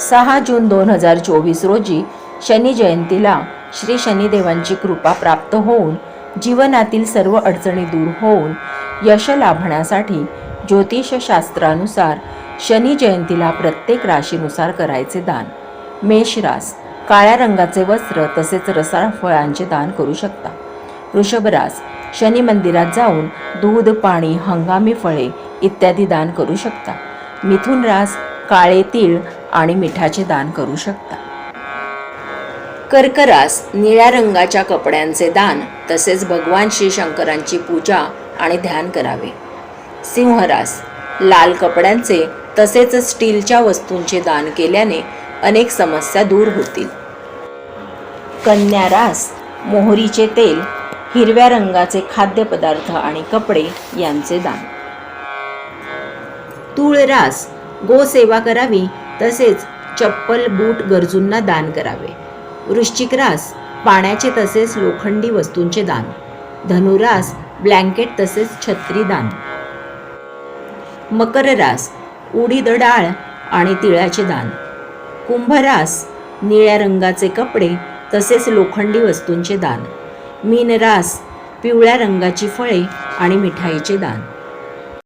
सहा जून दोन हजार चोवीस रोजी शनी जयंतीला श्री शनिदेवांची कृपा प्राप्त होऊन जीवनातील सर्व अडचणी दूर होऊन यश लाभण्यासाठी ज्योतिषशास्त्रानुसार शनी जयंतीला प्रत्येक राशीनुसार करायचे दान. मेष रास काळ्या रंगाचे वस्त्र तसेच रसाळ फळांचे दान करू शकता. वृषभरास शनी मंदिरात जाऊन दूध पाणी हंगामी फळे इत्यादी दान करू शकता. मिथुन रास काळे तीळ आणि मिठाचे दान करू शकता. कर्करास निळ्या रंगाच्या कपड्यांचे दान तसेच भगवान श्री शंकरांची पूजा आणि ध्यान करावे. सिंहरास लाल कपड्यांचे तसेच स्टीलच्या वस्तूंचे दान केल्याने अनेक समस्या दूर होतील. कन्या रास मोहरीचे तेल हिरव्या रंगाचे खाद्यपदार्थ आणि कपडे यांचे दान. तूळ रास गोसेवा करावी तसेच चप्पल बूट गरजूंना दान करावे. वृश्चिक रास पाण्याचे तसेच लोखंडी वस्तूंचे दान. धनुरास ब्लँकेट तसेच छत्री दान. मकर रास उडीद डाळ आणि तिळाचे दान. कुंभरास निळ्या रंगाचे कपडे तसेच लोखंडी वस्तूंचे दान. मीनरास पिवळ्या रंगाची फळे आणि मिठाईचे दान.